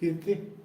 कीर्ती ये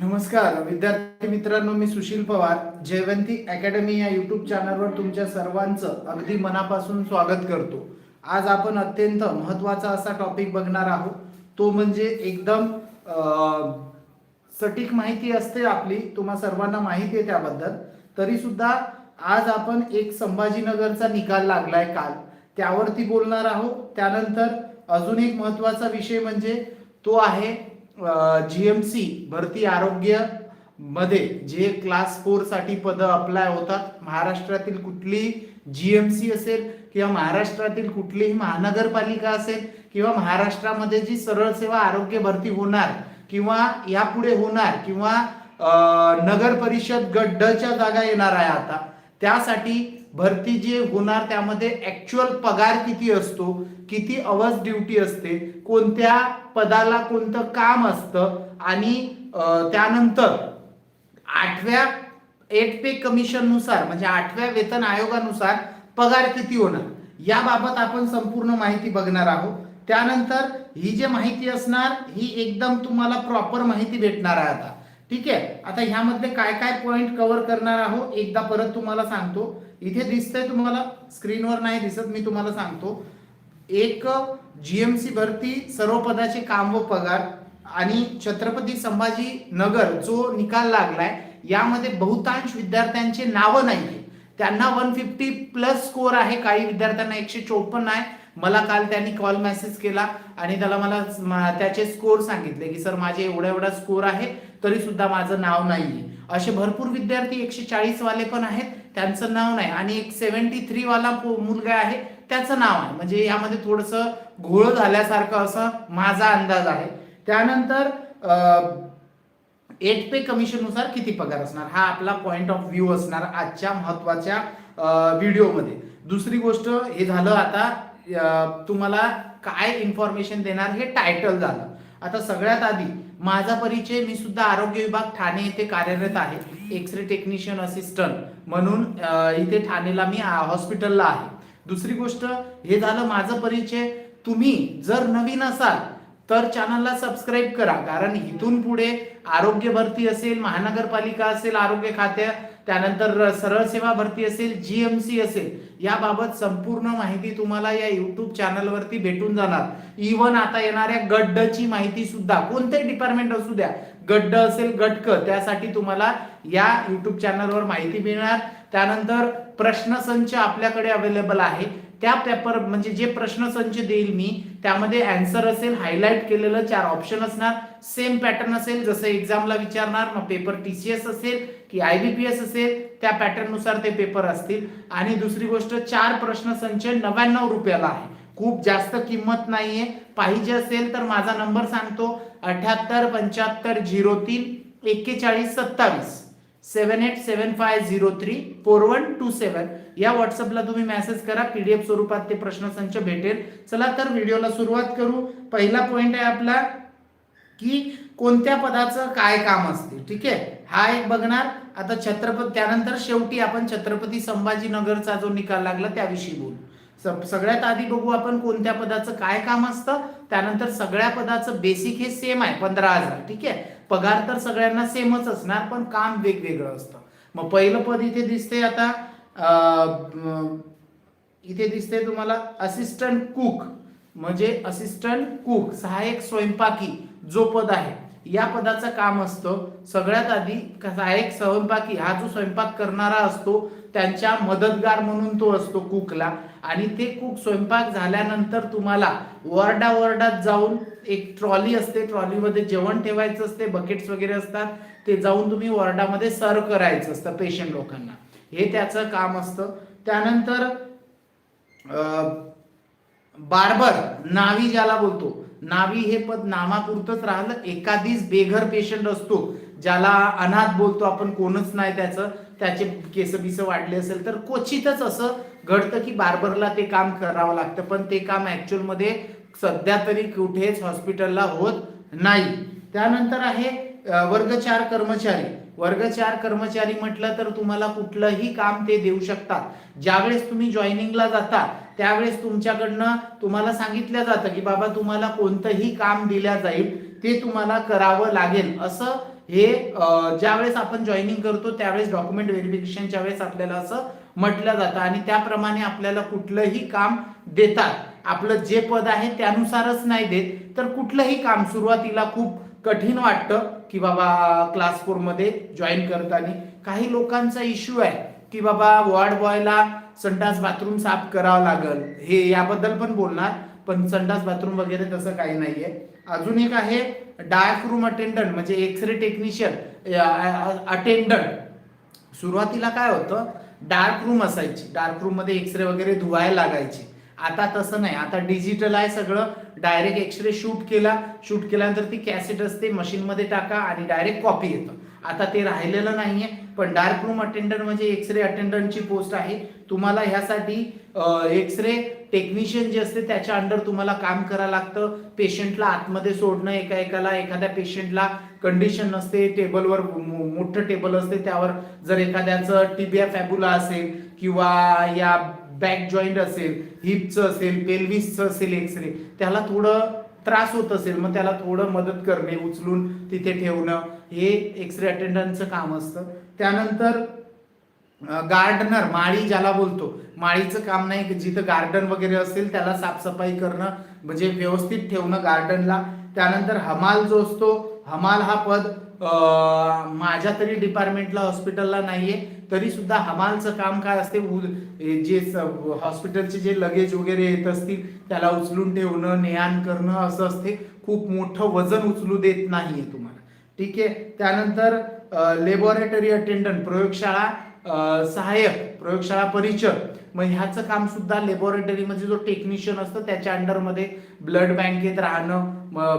नमस्कार विद्यार्थी मित्रांनो मी सुशील पवार जयवंती अकॅडमी या युट्यूब चॅनलवर तुमच्या सर्वांचं अगदी मनापासून स्वागत करतो. आज आपण अत्यंत महत्त्वाचा असा टॉपिक बघणार आहोत. तो म्हणजे एकदम सटीक माहिती असते आपली तुम्हा सर्वांना माहिती आहे त्याबद्दल. तरी सुद्धा आज आपण एक संभाजीनगरचा निकाल लागलाय काल. त्यावरती बोलणार आहोत. त्यानंतर अजून एक महत्त्वाचा विषय म्हणजे तो आहे जी एम सी भरती आरोग्यमध्ये जे क्लास फोरसाठी पद अप्लाय होतात महाराष्ट्रातील कुठली जीएमसी असेल किंवा महाराष्ट्रातील कुठलीही महानगरपालिका असेल किंवा महाराष्ट्रामध्ये जी सरळ सेवा आरोग्य भरती होणार किंवा यापुढे होणार किंवा नगर परिषद गट जागा येणार आहे आता त्यासाठी भरती जे होणार त्यामध्ये ऍक्च्युअल पगार किती असतो किती अवर्स ड्युटी असते कोणत्या पदाला कोणतं काम असतं आणि त्यानंतर आठव्या एट पे कमिशननुसार म्हणजे आठव्या वेतन आयोगानुसार पगार किती होणार याबाबत आपण संपूर्ण माहिती बघणार आहोत. त्यानंतर ही जी माहिती असणार ही एकदम तुम्हाला प्रॉपर माहिती भेटणार आहे आता. ठीक आहे? आता ह्यामध्ये काय काय पॉइंट कव्हर करणार आहोत एकदा परत तुम्हाला सांगतो. इथे दिसतंय तुम्हाला स्क्रीनवर नाही दिसत मी तुम्हाला सांगतो. एक जीएमसी भरती सर्व पदाचे काम व पगार आणि छत्रपती संभाजी नगर जो निकाल लागलाय यामध्ये बहुतांश विद्यार्थ्यांचे नावं नाहीये. त्यांना वन फिफ्टी प्लस स्कोर आहे काही विद्यार्थ्यांना एकशे चोपन्न आहे. मला काल त्यांनी कॉल मेसेज केला आणि त्याला मला त्याचे स्कोर सांगितले की सर माझे एवढा एवढा स्कोर आहे तरी सुद्धा माझं नाव नाहीये. असे भरपूर विद्यार्थी एकशे चाळीस वाले पण आहेत त्यांचं नाव नाही. आणि एक सेव्हन्टी थ्री वाला मुलगा आहे त्याचं नाव आहे. म्हणजे यामध्ये थोडस घोळ झाल्यासारखं असं माझा अंदाज आहे. त्यानंतर एट पे कमिशननुसार किती पगार असणार? हा आपला पॉइंट ऑफ व्ह्यू असणार आजच्या महत्त्वाच्या व्हिडिओमध्ये दुसरी गोष्ट हे झालं आता तुम्हाला काय इन्फॉर्मेशन देणार हे टायटल झालं. आता सगळ्यात आधी माझा परिचय मी सुद्धा आरोग्य विभाग ठाणे येथे कार्यरत आहे. एक्स रे टेक्निशियन असिस्टंट म्हणून इथे ठाणेला मी हॉस्पिटलला आहे. दुसरी गोष्ट हे झालं माझं परिचय. तुम्ही जर नवीन असाल तर चॅनलला सबस्क्राईब करा. कारण इथून पुढे आरोग्य भरती असेल महानगरपालिका असेल आरोग्य खात्या त्यानंतर सरळ सेवा भरती असेल जीएमसी असेल याबाबत संपूर्ण माहिती तुम्हाला या युट्यूब चॅनलवरती भेटून जाणार. इवन आता येणाऱ्या गड्डची माहिती सुद्धा कोणतेही डिपार्टमेंट असू द्या गड्ड असेल गटक त्यासाठी तुम्हाला या युट्यूब चॅनलवर माहिती मिळणार. त्यानंतर प्रश्नसंच आपल्याकडे अवेलेबल आहे. त्या पेपर म्हणजे जे प्रश्नसंच देईल मी त्यामध्ये अँसर असेल हायलाईट केलेलं चार ऑप्शन असणार. सेम पॅटर्न असेल जसं एक्झामला विचारणार मग पेपर टीसीएस असेल की आय बी पी एस असेल त्या पॅटर्ननुसार ते पेपर असतील. आणि दुसरी गोष्ट चार प्रश्नसंच नव्याण्णव रुपयाला आहे. खूप जास्त किंमत नाहीये. पाहिजे असेल तर माझा नंबर सांगतो. अठ्याहत्तर पंच्याहत्तर झिरो तीन एक्केचाळीस सत्तावीस. Seven eight seven five zero three four one two seven या व्हॉट्सअपला तुम्ही मेसेज करा पीडीएफ स्वरूपात ते प्रश्नसंच भेटेल. चला तर व्हिडिओला सुरुवात करू. पहिला पॉइंट आहे आपला की कोणत्या पदाचं काय काम असते ठीक आहे? हा एक बघणार. आता छत्रपती त्यानंतर शेवटी आपण छत्रपती संभाजीनगरचा जो निकाल लागला त्याविषयी बोलू. सगळ्यात आधी बघू आपण कोणत्या पदाचं काय काम असतं. त्यानंतर सगळ्या पदाचं बेसिक हे सेम आहे पंधरा हजार ठीक आहे? पगार तर सगळ्यांना सेमच असणार पण काम वेगवेगळं असतं. मग पहिलं पद इथे दिसते आता इथे दिसते तुम्हाला असिस्टंट कुक म्हणजे असिस्टंट कुक सहाय्यक स्वयंपाकी जो पद आहे. या पदाचं काम असतं. सगळ्यात आधी सहाय्यक स्वयंपाकी हा जो स्वयंपाक करणारा असतो त्यांच्या मदतगार म्हणून तो असतो कुकला आणि ते कुक स्वयंपाक झाल्यानंतर तुम्हाला वरडा वरडात जाऊन एक ट्रॉली असते. ट्रॉलीमध्ये जेवण ठेवायचं असते बकेट्स वगैरे असतात. ते जाऊन तुम्ही वॉर्डामध्ये सर्व करायचं असतं पेशंट लोकांना. हे त्याचं काम असतं. त्यानंतर बार्बर नावी ज्याला बोलतो नावी हे पद नामापुरतच राहिलं. एखादीच बेघर पेशंट असतो ज्याला अनाथ बोलतो आपण कोणच नाही त्याचं. त्याचे केस बिस वाढले असेल तर क्वचितच असं घडतं की बार्बरला ते काम करावं लागतं पण ते काम ऍक्च्युअलमध्ये सध्या तरी कुठेच हॉस्पिटलला होत नाही. त्यानंतर आहे वर्ग चार कर्मचारी. वर्ग चार कर्मचारी म्हटलं तर तुम्हाला कुठलंही काम ते देऊ शकतात. ज्यावेळेस तुम्ही जॉईनिंगला जाता त्यावेळेस तुमच्याकडनं तुम्हाला सांगितलं जातं की बाबा तुम्हाला कोणतंही काम दिल्या जाईल ते तुम्हाला करावं लागेल. असं हे ज्यावेळेस आपण जॉईनिंग करतो त्यावेळेस डॉक्युमेंट व्हेरिफिकेशनच्या वेळेस आपल्याला असं म्हटलं जातं. आणि त्याप्रमाणे आपल्याला कुठलंही काम देतात. आपलं जे पद आहे त्यानुसारच नाही देत तर कुठलंही काम. सुरुवातीला खूप कठीण वाटतं की बाबा क्लास फोरमध्ये जॉईन करताना. काही लोकांचा इश्यू आहे की बाबा वॉर्ड बॉयला संडास बाथरूम साफ करावं लागल. हे याबद्दल पण बोलणार पण संडास बाथरूम वगैरे तसं काही नाहीये. अजून एक आहे डार्क रूम अटेंडंट म्हणजे एक्सरे टेक्निशियन अटेंडंट. सुरुवातीला काय होतं डार्क रूम असायची. डार्क रूममध्ये एक्सरे वगैरे धुवायला लागायची. आता तसं नाही. आता डिजिटल आहे सगळं. डायरेक्ट एक्सरे शूट केला. शूट केल्यानंतर ती कॅसेट असते मशीनमध्ये टाका आणि डायरेक्ट कॉपी येतं. आता ते राहिलेलं नाहीये. पण डार्क रूम अटेंडंट म्हणजे एक्सरे अटेंडंटची पोस्ट आहे. तुम्हाला ह्यासाठी एक्सरे टेक्निशियन जे असते त्याच्या अंडर तुम्हाला काम करावं लागतं. पेशंटला आतमध्ये सोडणं एका एकाला एखाद्या पेशंटला कंडिशन नसते. टेबलवर मोठं टेबल असते. त्यावर जर एखाद्याचं टिबिया फॅबुला असेल किंवा या बॅक जॉईंट असेल हिपचं असेल पेल्विसचं असेल एक्सरे त्याला थोडं त्रास होत असेल मग त्याला थोडं मदत करणे उचलून तिथे ठेवणं हे एक्सरे अटेंडंटचं काम असतं. त्यानंतर गार्डनर माळी ज्याला बोलतो माळीचं काम नाही जिथं गार्डन वगैरे असेल त्याला साफसफाई करणं म्हणजे व्यवस्थित ठेवणं गार्डनला त्यानंतर हमाल जो असतो हमाल हा पद माझ्या तरी डिपार्टमेंटला हॉस्पिटलला नाहीये. तरी सुद्धा हमालचं काम काय असते? जे हॉस्पिटलचे जे लगेज वगैरे येत असतील त्याला उचलून ठेवणं नेहान करणं असं असते. खूप मोठं वजन उचलू देत नाहीये तुम्हाला. ठीक आहे? त्यानंतर लेबॉरेटरी अटेंडंट प्रयोगशाळा सहाय्यक प्रयोगशाळा परिचय मग ह्याचं काम सुद्धा लेबोरेटरीमध्ये जो टेक्निशियन असतो त्याच्या अंडरमध्ये ब्लड बँकेत राहणं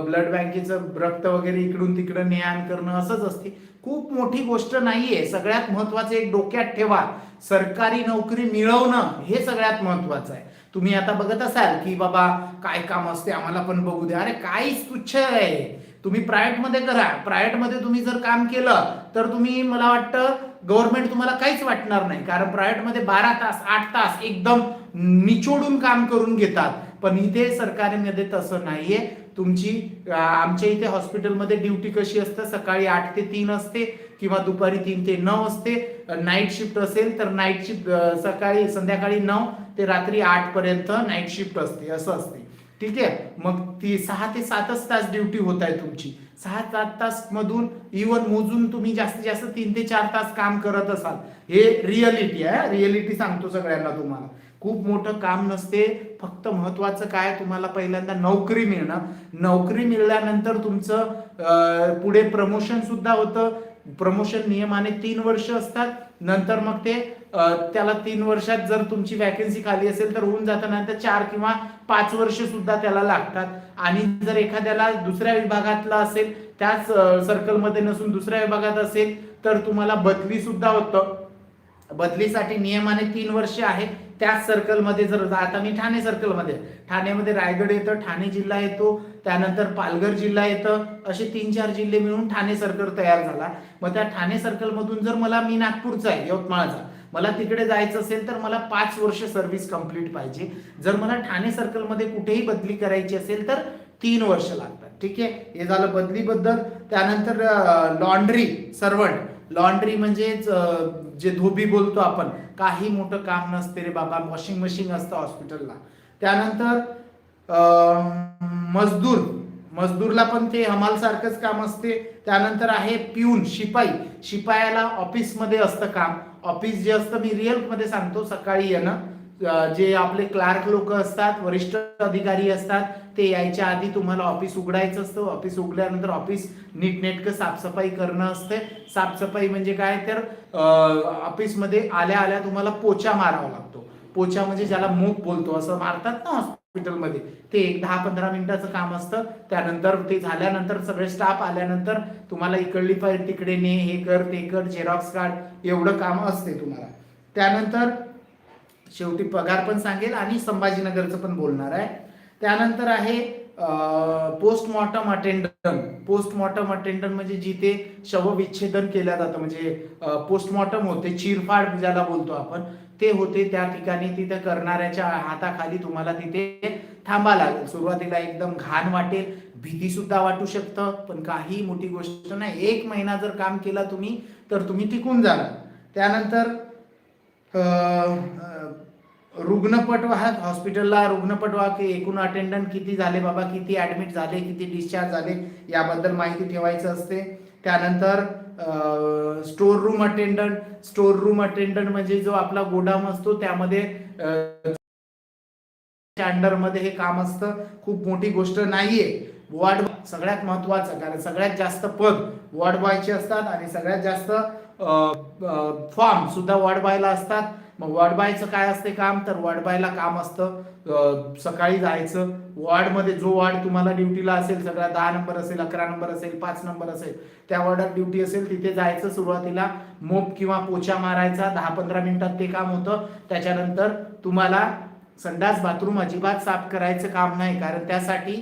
ब्लड बँकेचं रक्त वगैरे इकडून तिकडं नेहान करणं असंच असते. खूप मोठी गोष्ट नाहीये. सगळ्यात महत्वाचं एक डोक्यात ठेवा. सरकारी नोकरी मिळवणं हे सगळ्यात महत्वाचं आहे. तुम्ही आता बघत असाल की बाबा काय काम असते आम्हाला पण बघू द्या. अरे काहीच तुच्छ आहे. तुम्ही प्रायव्हेटमध्ये करा. प्रायव्हेटमध्ये तुम्ही जर काम केलं तर तुम्ही मला वाटतं गव्हर्नमेंट तुम्हाला काहीच वाटणार नाही. कारण प्रायव्हेटमध्ये बारा तास आठ तास एकदम निचोडून काम करून घेतात. पण इथे सरकारीमध्ये तसं नाहीये. तुमची आमच्या इथे हॉस्पिटलमध्ये ड्युटी कशी असते? सकाळी आठ ते तीन असते किंवा दुपारी तीन ते नऊ असते. नाईट शिफ्ट असेल तर नाईट शिफ्ट सकाळी संध्याकाळी नऊ ते रात्री आठ पर्यंत नाईट शिफ्ट असते असं असते. ठीक आहे? मग ती सहा ते सातच तास ड्युटी होत आहे तुमची. सहा सात तास मधून इवन मोजून तुम्ही जास्तीत जास्त तीन ते चार तास काम करत असाल. हे रिअलिटी आहे रिअलिटी सांगतो सगळ्यांना तुम्हाला. खूप मोठं काम नसते. फक्त महत्वाचं काय? तुम्हाला पहिल्यांदा नोकरी मिळणं. नोकरी मिळाल्यानंतर तुमचं पुढे प्रमोशन सुद्धा होतं. प्रमोशन नियमाने तीन वर्ष असतात. नंतर मग ते त्याला तीन वर्षात जर तुमची वॅकन्सी खाली असेल तर होऊन जातं नंतर चार किंवा पाच वर्ष सुद्धा त्याला लागतात. आणि जर एखाद्याला दुसऱ्या विभागातला असेल त्याच सर्कलमध्ये नसून दुसऱ्या विभागात असेल तर तुम्हाला बदली सुद्धा होतं. बदलीसाठी नियमाने तीन वर्ष आहे. त्याच सर्कलमध्ये जर आता मी ठाणे सर्कलमध्ये ठाण्यामध्ये रायगड येतं ठाणे जिल्हा येतो त्यानंतर पालघर जिल्हा येतं असे तीन चार जिल्हे मिळून ठाणे सर्कल तयार झाला. मग त्या ठाणे सर्कलमधून जर मला मी नागपूरचा आहे यवतमाळचा मला तिकडे जायचं असेल तर मला पाच वर्ष सर्व्हिस कंप्लीट पाहिजे. जर मला ठाणे सर्कलमध्ये कुठेही बदली करायची असेल तर तीन वर्ष लागतात. ठीक आहे? हे झालं बदलीबद्दल. त्यानंतर लॉन्ड्री सर्वंट लॉन्ड्री म्हणजेच जे धोबी बोलतो आपण काही मोठं काम नसते रे बाबा वॉशिंग मशीन असतं हॉस्पिटलला त्यानंतर मजदूर मजदूरला पण ते हमालसारखंच काम असते. त्यानंतर आहे पिऊन शिपाई. शिपायाला ऑफिसमध्ये असतं काम. ऑफिस जे असतं मी रिअलमध्ये सांगतो सकाळी येणं. जे आपले क्लार्क लोक असतात वरिष्ठ अधिकारी असतात ते यायच्या आधी तुम्हाला ऑफिस उघडायचं असतं. ऑफिस उघडल्यानंतर ऑफिस नीटनेटकं साफसफाई करणं असते. साफसफाई म्हणजे काय? तर ऑफिसमध्ये आल्या आल्या तुम्हाला पोचा मारावा लागतो. पोचा म्हणजे ज्याला मूक बोलतो असं मारतात ना हॉस्पिटलमध्ये. ते एक दहा पंधरा मिनिटाचं काम असतं. त्यानंतर ते झाल्यानंतर सगळे स्टाफ आल्यानंतर तुम्हाला इकडली फाईल तिकडे ने हे कर ते कर झेरॉक्स काढ एवढं काम असते तुम्हाला. त्यानंतर शेवटी पगार पण सांगेल आणि संभाजीनगरचं पण बोलणार आहे. त्यानंतर आहे पोस्टमॉर्टम अटेंडंट पोस्टमॉर्टम अटेंडंट म्हणजे जिथे शवविच्छेदन केलं जातं म्हणजे पोस्टमॉर्टम होते चिरफाड ज्याला बोलतो आपण ते होते त्या ठिकाणी तिथे करणाऱ्याच्या हाताखाली तुम्हाला तिथे थांबा लागेल. सुरुवातीला एकदम घाण वाटेल भीती सुद्धा वाटू शकतं पण काही मोठी गोष्ट नाही. एक महिना जर काम केला तुम्ही तर तुम्ही टिकून जाणार. त्यानंतर रुग्णपटवाहक हॉस्पिटलला रुग्णपटवाहक एकूण अटेंडंट किती झाले बाबा? किती ऍडमिट झाले? किती डिस्चार्ज झाले? याबद्दल माहिती ठेवायचं असते. त्यानंतर store room attendant store room attendant म्हणजे जो आपला गोडाम असतो त्यामध्ये अंडरमध्ये हे काम असतं. खूप मोठी गोष्ट नाहीये. वॉर्ड सगळ्यात महत्वाचं कारण सगळ्यात जास्त पद वॉर्ड बॉयचे असतात आणि सगळ्यात जास्त फॉर्म सुद्धा वॉर्ड असतात. मग वॉर्डबायचं काय असते काम? तर वॉर्ड काम असतं. सकाळी जायचं. वॉर्डमध्ये जो वॉर्ड तुम्हाला ड्युटीला असेल सगळा दहा नंबर असेल अकरा नंबर असेल पाच नंबर असेल त्या वॉर्डात ड्युटी असेल तिथे जायचं सुरुवातीला. मोप किंवा पोचा मारायचा दहा पंधरा मिनिटात ते काम होतं. त्याच्यानंतर तुम्हाला संडास बाथरूम अजिबात साफ करायचं काम नाही. कारण त्यासाठी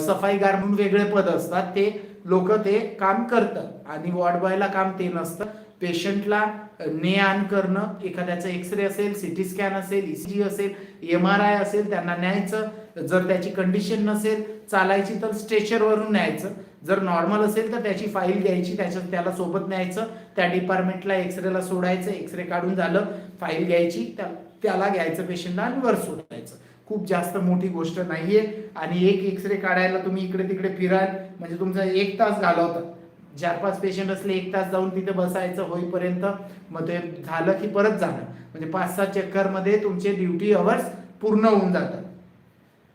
सफाईगार म्हणून वेगळे पद असतात. ते लोक ते काम करतात आणि वॉर्ड बॉयला काम ते नसतं. पेशंटला ने आण करणं एखाद्याचं एक्सरे असेल सिटी स्कॅन असेल ईसीजी असेल एम आर आय असेल त्यांना न्यायचं. जर त्याची कंडिशन नसेल चालायची तर स्ट्रेचरवरून न्यायचं. जर नॉर्मल असेल तर त्याची फाईल घ्यायची त्याच्यात त्याला सोबत न्यायचं. त्या डिपार्टमेंटला एक्सरेला सोडायचं एक्सरे काढून झालं फाईल घ्यायची त्या- त्याला घ्यायचं पेशंटला आणि वर सोडायचं. खूप जास्त मोठी गोष्ट नाहीये. आणि एक एक्सरे काढायला तुम्ही इकडे तिकडे फिराल म्हणजे तुमचा एक तास घालवतात चार पाच पेशंट असले एक तास जाऊन तिथे बसायचं होईपर्यंत मग ते झालं की परत जाणं. म्हणजे पाच सात चक्करमध्ये तुमचे ड्युटी अवर्स पूर्ण होऊन जातात.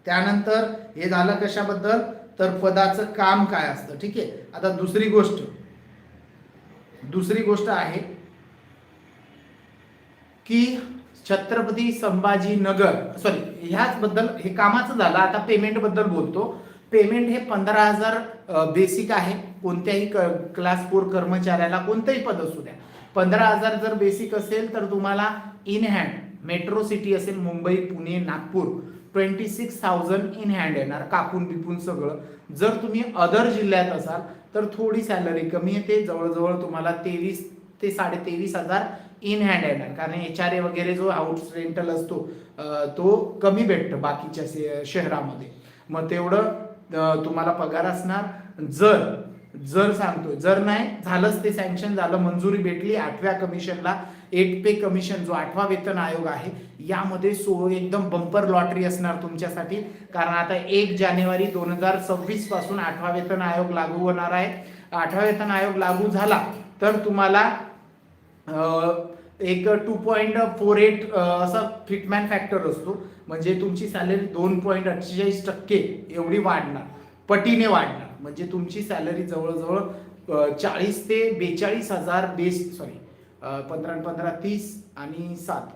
त्यानंतर हे झालं कशाबद्दल? तर पदाचं काम काय असतं ठीक आहे? आता दुसरी गोष्ट. दुसरी गोष्ट आहे की छत्रपती संभाजी नगर सॉरी ह्याच बद्दल हे कामाचं झालं. आता पेमेंटबद्दल बोलतो. पेमेंट हे पंधरा हजार बेसिक आहे. कोणत्याही क्लास फोर कर्मचाऱ्याला कोणतंही पद असू द्या. पंधरा हजार जर बेसिक असेल तर तुम्हाला इन हँड मेट्रो सिटी असेल Mumbai Pune Nagpur twenty six thousand in hand येणार कापून बिपून सगळं. जर तुम्ही अदर जिल्ह्यात असाल तर थोडी सॅलरी कमी येते. जवळजवळ तुम्हाला तेवीस ते साडे तेवीस हजार इन हँड येणार. कारण एच आर ए वगैरे जो आउट रेंटल असतो तो कमी भेटतो बाकीच्या शहरामध्ये. मग तेवढं तुम्हाला पगार असणार. जर जर सांगतो जर नाही झालंच ते सँक्शन झालं मंजुरी भेटली आठव्या कमिशनला एट पे कमिशन जो आठवा वेतन आयोग आहे यामध्ये सो एकदम बंपर लॉटरी असणार तुमच्यासाठी. कारण आता एक जानेवारी दोन हजार सव्वीसपासून आठवा वेतन आयोग लागू होणार आहे. आठवा वेतन आयोग लागू झाला तर तुम्हाला एक टू पॉईंट फोर एट असा फिटमॅन फॅक्टर असतो. म्हणजे तुमची सॅलरी दोन पॉईंट अठ्ठेचाळीस टक्के एवढी वाढणार. पटीने वाढणार. म्हणजे तुमची सॅलरी जवळजवळ चाळीस ते बेचाळीस हजार बेस सॉरी पंधरा पंधरा तीस आणि सात.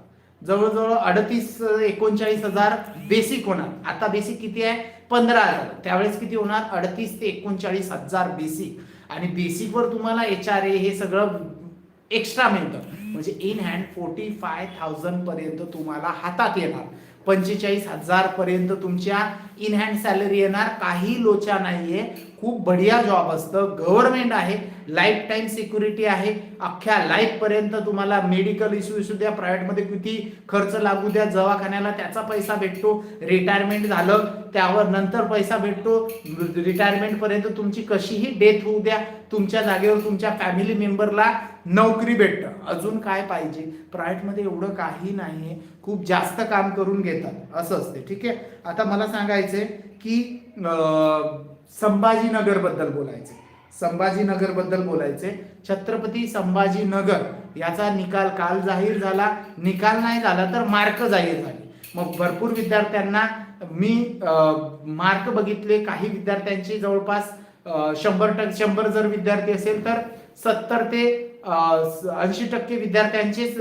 जवळजवळ अडतीस एकोणचाळीस हजार बेसिक होणार. आता बेसिक किती आहे? पंधरा हजार. त्यावेळेस किती होणार? अडतीस ते एकोणचाळीस हजार बेसिक आणि बेसिकवर तुम्हाला एच आर ए हे सगळं एक्स्ट्रा मिळतं. म्हणजे in hand forty five thousand पर्यंत तुम्हाला हातात येणार. पंचेचाळीस हजार पर्यंत तुमच्या इन हँड सॅलरी येणार. काही लोचा नाहीये. खूप बढिया जॉब असतं. गव्हर्नमेंट आहे लाईफ टाईम सिक्युरिटी आहे. अख्ख्या लाईफ पर्यंत तुम्हाला मेडिकल इश्यू असू द्या प्रायव्हेटमध्ये किती खर्च लागू द्या दवाखान्याला त्याचा पैसा भेटतो. रिटायरमेंट झालं त्यावर नंतर पैसा भेटतो. रिटायरमेंट पर्यंत तुमची कशीही डेथ होऊ द्या. तुमच्या जागेवर तुमच्या फॅमिली मेंबरला नोकरी भेटतं. अजून काय पाहिजे? प्रायव्हेटमध्ये एवढं काही नाही आहे खूप जास्त काम करून घेतात. असं असते. ठीक आहे? आता मला सांगायचं की संभाजीनगरबद्दल संभाजीनगरबद्दल बोलायचे. संभाजीनगरबद्दल बोलायचे. छत्रपती संभाजीनगर याचा निकाल काल जाहीर झाला. निकाल नाही झाला तर मार्क जाहीर झाले. मग भरपूर विद्यार्थ्यांना मी मार्क बघितले. काही विद्यार्थ्यांचे जवळपास शंभर टक्के शंभर जर विद्यार्थी असेल तर सत्तर ते ऐंशी टक्के विद्यार्थ्यांचेच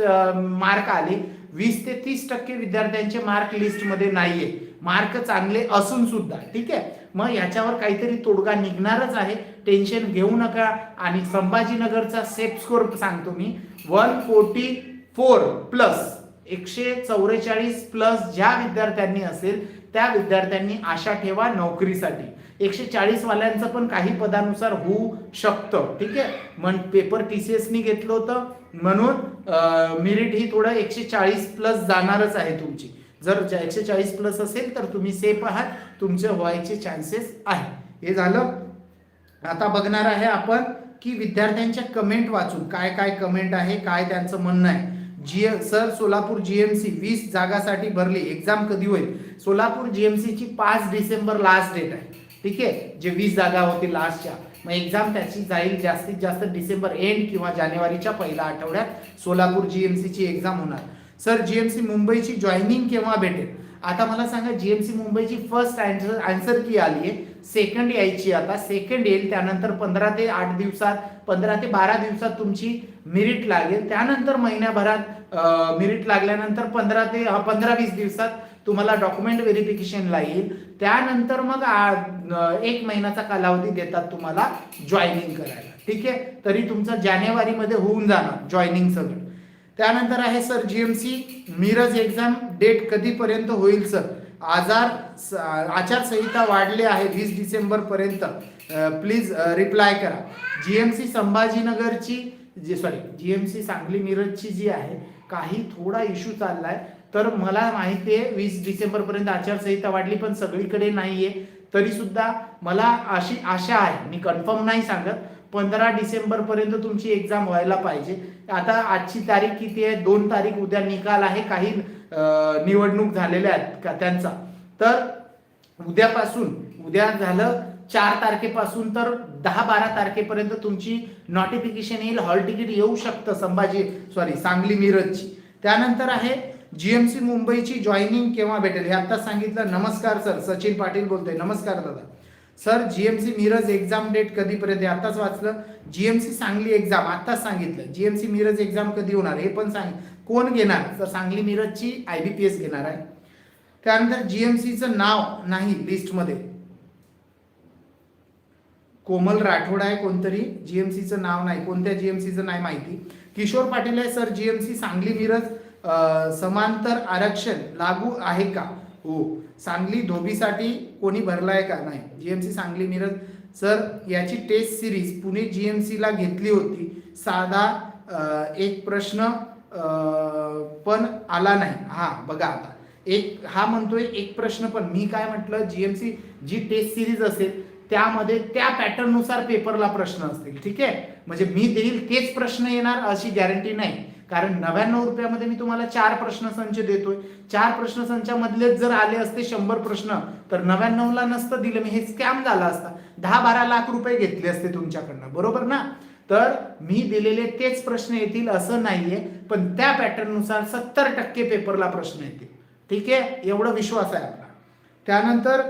मार्क आले. वीस ते तीस टक्के विद्यार्थ्यांचे मार्क लिस्टमध्ये नाहीये. मार्क चांगले असून सुद्धा ठीक आहे? मग याच्यावर काहीतरी तोडगा निघणारच आहे. टेन्शन घेऊ नका. आणि संभाजीनगरचा सेफ स्कोर सांगतो मी. वन फोर्टी फोर प्लस एकशे चौवेचाळीस प्लस ज्या विद्यार्थ्यांनी असेल त्या विद्यार्थ्यांनी आशा ठेवा नोकरीसाठी. एकशे चाळीस वाल्यांचं पण काही पदानुसार होऊ शकतं ठीक आहे? मग पेपर टी सी एसनी घेतलं होतं. म्हणून मिरिट ही थोडं एकशे चाळीस प्लस जाणारच आहे तुमची. जर एकशे चाळीस प्लस असेल तर तुम्ही सेफ आहात. तुमचे व्हायचे चान्सेस आहे. हे झालं. आता बघणार आहे आपण की विद्यार्थ्यांच्या कमेंट वाचून काय काय कमेंट आहे काय त्यांचं म्हणणं आहे. जी सर सोलापूर जीएमसी वीस जागासाठी भरली. एक्झाम कधी होईल? सोलापूर जीएमसीची पाच डिसेंबर लास्ट डेट आहे. ठीक आहे? जे वीस जागा होती लास्टच्या मग एक्झाम त्याची जाईल जास्तीत जास्त डिसेंबर एंड किंवा जानेवारीच्या पहिल्या आठवड्यात सोलापूर जीएमसीची एक्झाम होणार. सर जीएमसी मुंबईची जॉईनिंग केव्हा भेटेल? आता मला सांगा जीएमसी मुंबईची फर्स्ट आन्सर आन्सर की आली आहे? सेकंड यायची आता. सेकंड येईल त्यानंतर पंधरा ते आठ दिवसात पंधरा ते बारा दिवसात तुमची मिरिट लागेल. त्यानंतर महिन्याभरात मिरिट लागल्यानंतर पंधरा ते पंधरा वीस दिवसात तुम्हाला डॉक्युमेंट व्हेरिफिकेशनला येईल. त्यानंतर मग एक महिन्याचा कालावधी देतात तुम्हाला जॉईनिंग करायला. ठीक आहे? तरी तुमचं जानेवारीमध्ये होऊन जाणार जॉईनिंग सगळं. त्यानंतर आहे sir G M C Miraj exam date कधीपर्यंत होईल सर? आजार स- आचारसंहिता वाढले आहे वीस डिसेंबरपर्यंत. प्लीज रिप्लाय करा. G M C संभाजीनगरची G sorry G M C Sangli मिरजची जी आहे काही थोडा इश्यू चालला आहे तर मला माहिती आहे वीस डिसेंबरपर्यंत आचारसंहिता वाढली पण सगळीकडे नाही आहे तरीसुद्धा मला अशी आशा आहे मी कन्फर्म नाही सांगत पंधरा डिसेंबर पर्यंत तुमची एक्झाम व्हायला पाहिजे. आता आजची तारीख किती आहे? दोन तारीख उद्या निकाल आहे. काही निवडणूक झालेल्या आहेत का त्यांचा. तर उद्यापासून उद्या झालं चार तारखेपासून तर दहा बारा तारखेपर्यंत तुमची नोटिफिकेशन येईल. हॉल तिकीट येऊ शकतं संभाजी सॉरी सांगली मिरजची. त्यानंतर आहे जीएमसी मुंबईची जॉईनिंग केव्हा भेटेल? हे आत्ताच सांगितलं. नमस्कार सर. सचिन पाटील बोलतोय. नमस्कार दादा. Sir GMC Miraj exam date कधीपर्यंत आहे? आताच वाचलं. जीएमसी सांगली एक्झाम आताच सांगितलं. जीएमसी मिरज एक्झाम कधी होणार? हे पण सांग. कोण घेणार? तर सांगली मिरजची आय बी पी एस घेणार आहे. त्यानंतर जीएमसीचं नाव नाही लिस्टमध्ये कोमल राठोड आहे कोणतरी. जीएमसीचं नाव नाही. कोणत्या जीएमसीचं नाही माहिती. किशोर पाटील आहे. सर जीएमसी सांगली मिरज समांतर आरक्षण लागू आहे का? हो. सांगली धोबीसाठी कोणी भरलाय का? नाही. G M C Sangli Miraj. Sir याची test series Pune G M सीला घेतली होती. साधा एक प्रश्न पण आला नाही. हा बघा आता. एक हा म्हणतोय एक प्रश्न पण. मी काय म्हटलं? G M C G test series असेल त्यामध्ये त्या पॅटर्ननुसार पेपरला प्रश्न असतील. ठीक आहे? म्हणजे मी देईल तेच प्रश्न येणार अशी गॅरंटी नाही. कारण नव्याण्णव रुपयामध्ये मी तुम्हाला चार प्रश्न संच देतोय. चार प्रश्न संचामधलेच जर आले असते शंभर प्रश्न तर नव्याण्णवला नसतं दिलं मी हे स्कॅम झाला असता. दहा बारा लाख रुपये घेतले असते तुमच्याकडनं बरोबर ना? तर मी दिलेले तेच प्रश्न येतील असं नाहीये पण त्या पॅटर्ननुसार सत्तर टक्के पेपरला प्रश्न येतील. ठीक आहे? एवढा विश्वास आहे आपला. त्यानंतर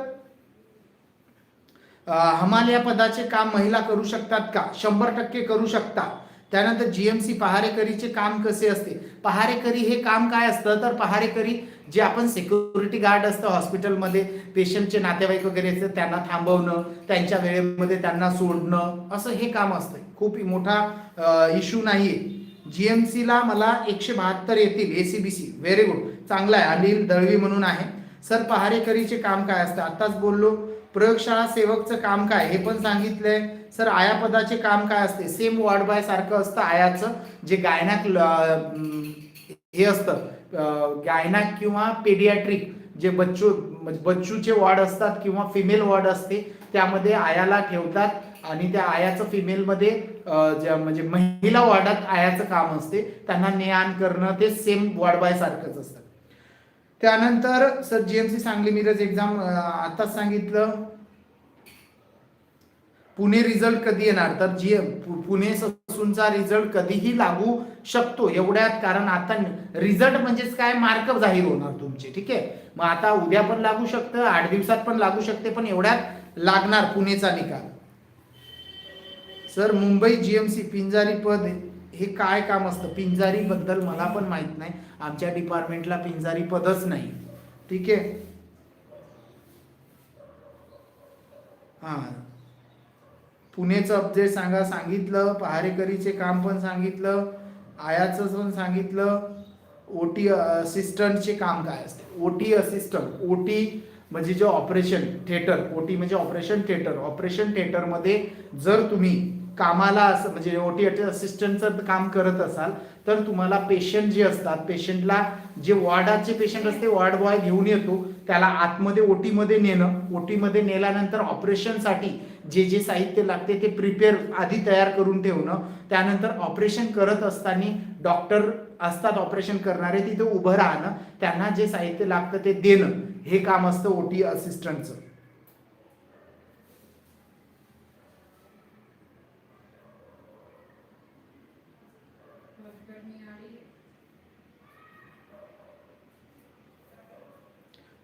हमाल या पदाचे काम महिला करू शकतात का? शंभर टक्के करू शकतात त्यानंतर जी एम सी पहारेकरीचे काम कसे असते? पहारेकरी हे काम काय असतं? तर पहारेकरी जे आपण सिक्युरिटी गार्ड असतं हॉस्पिटलमध्ये पेशंटचे नातेवाईक वगैरे असतात त्यांना थांबवणं त्यांच्या वेळेमध्ये त्यांना सोडणं असं हे काम असतं. खूप मोठा इश्यू नाही आहे जी एम सीला मला एकशे बहात्तर येतील A C B C very good चांगला आहे. अनिल दळवी म्हणून आहे. सर पहारेकरीचे काम काय असतं? आताच बोललो. प्रयोगशाळा सेवकचं काम काय? हे पण सांगितलंय. सर आयापदाचे काम काय असते? सेम वॉर्ड बाय सारखं असतं आयाचं जे गायनाक हे असतं. गायनाक किंवा पेडियाट्रिक जे बच्चू म्हणजे बच्चूचे वॉर्ड असतात किंवा फिमेल वॉर्ड असते त्यामध्ये आयाला ठेवतात आणि त्या आयाचं फिमेलमध्ये म्हणजे महिला वॉर्डात आयाचं काम असते. त्यांना ने आण करणं ते सेम वॉर्ड बाय सारखंच असतं. त्यानंतर sir GMC Sangli Miraj exam आताच सांगितलं. पुणे रिझल्ट कधी येणार? तर जी पुणे ससूनचा रिझल्ट कधीही लागू शकतो एवढ्यात कारण आता रिझल्ट म्हणजेच काय? मार्क जाहीर होणार तुमचे ठीक आहे? मग आता उद्या पण लागू शकतं आठ दिवसात पण लागू शकते पण एवढ्यात लागणार पुणेचा निकाल. सर मुंबई जीएमसी पिंजारी पद हे काय काम असतं? पिंजारी बद्दल मला पण माहीत नाही. आमच्या डिपार्टमेंटला पिंजारी पदच नाही. ठीक आहे? हा. पुणेचं अपडेट सांगा. सांगितलं. पहारेकरीचे काम पण सांगितलं. आयाचं पण सांगितलं. ओटी असिस्टंटचे काम काय असते? O T assistant. O T म्हणजे जे ऑपरेशन थिएटर. ओटी म्हणजे ऑपरेशन थिएटर. ऑपरेशन थिएटरमध्ये जर तुम्ही कामाला असं म्हणजे ओटी असिस्टंटचं काम करत असाल तर तुम्हाला पेशंट जे असतात पेशंटला जे वॉर्डाचे पेशंट असते वॉर्ड बॉय घेऊन येतो त्याला आतमध्ये ओटीमध्ये नेणं ओटीमध्ये नेल्यानंतर ऑपरेशनसाठी जे जे साहित्य लागते ते प्रिपेअर आधी तयार करून ठेवणं त्यानंतर ऑपरेशन करत असताना डॉक्टर असतात ऑपरेशन करणारे तिथे उभं राहणं त्यांना जे साहित्य लागतं ते देणं हे काम असतं ओटी असिस्टंटचं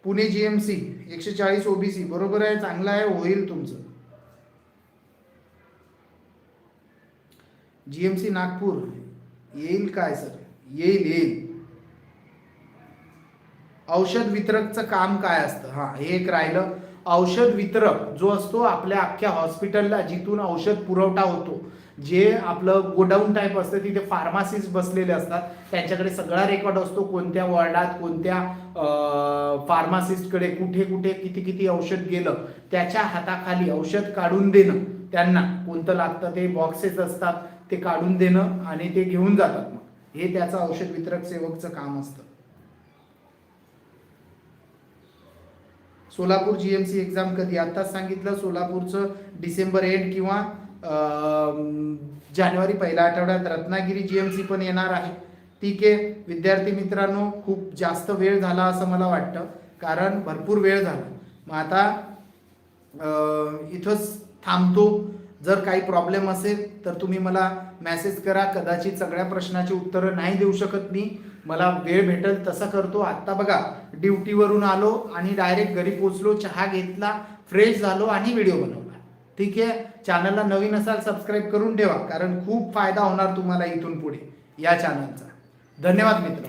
पुणे जीएमसी एकशे चाळीस ओबीसी बरोबर आहे चांगलं आहे होईल तुमचं. जीएमसी नागपूर येईल काय सर? येईल येईल. औषध वितरकचं काम काय असतं? हा हे एक राहिलं. औषध वितरक जो असतो आपल्या अख्ख्या हॉस्पिटलला जिथून औषध पुरवठा होतो. जे आपलं गोडाऊन टाईप असतं तिथे फार्मासिस्ट बसलेले असतात. त्यांच्याकडे सगळा रेकॉर्ड असतो कोणत्या वॉर्डात कोणत्या फार्मासिस्टकडे कुठे कुठे किती किती औषध गेलं त्याच्या हाताखाली औषध काढून देणं. त्यांना कोणतं लागतं ते बॉक्सेस असतात ते काढून देणं आणि ते घेऊन जातात मग. हे त्याचं औषध वितरक सेवकचं काम असतं. सोलापूर जीएमसी एक्झाम कधी? आताच सांगितलं सोलापूरचं डिसेंबर एंड किंवा जानेवारी पहिल्या आठवड्यात रत्नागिरी जी एम सी पण येणार आहे. ठीक आहे. विद्यार्थी मित्रांनो खूप जास्त वेळ झाला असं मला वाटतं. कारण भरपूर वेळ झाला. मग आता इथंच थांबतो. जर काही प्रॉब्लेम असेल तर तुम्ही मला मॅसेज करा. कदाचित सगळ्या प्रश्नाची उत्तरं नाही देऊ शकत मी. मला वेळ भेटेल तसं करतो. आत्ता बघा ड्युटीवरून आलो आणि डायरेक्ट घरी पोचलो चहा घेतला फ्रेश झालो आणि व्हिडिओ बनवला. ठीक आहे? चॅनलला नवीन असाल सबस्क्राईब करून ठेवा. कारण खूप फायदा होणार तुम्हाला इथून पुढे या चॅनलचा धन्यवाद मित्र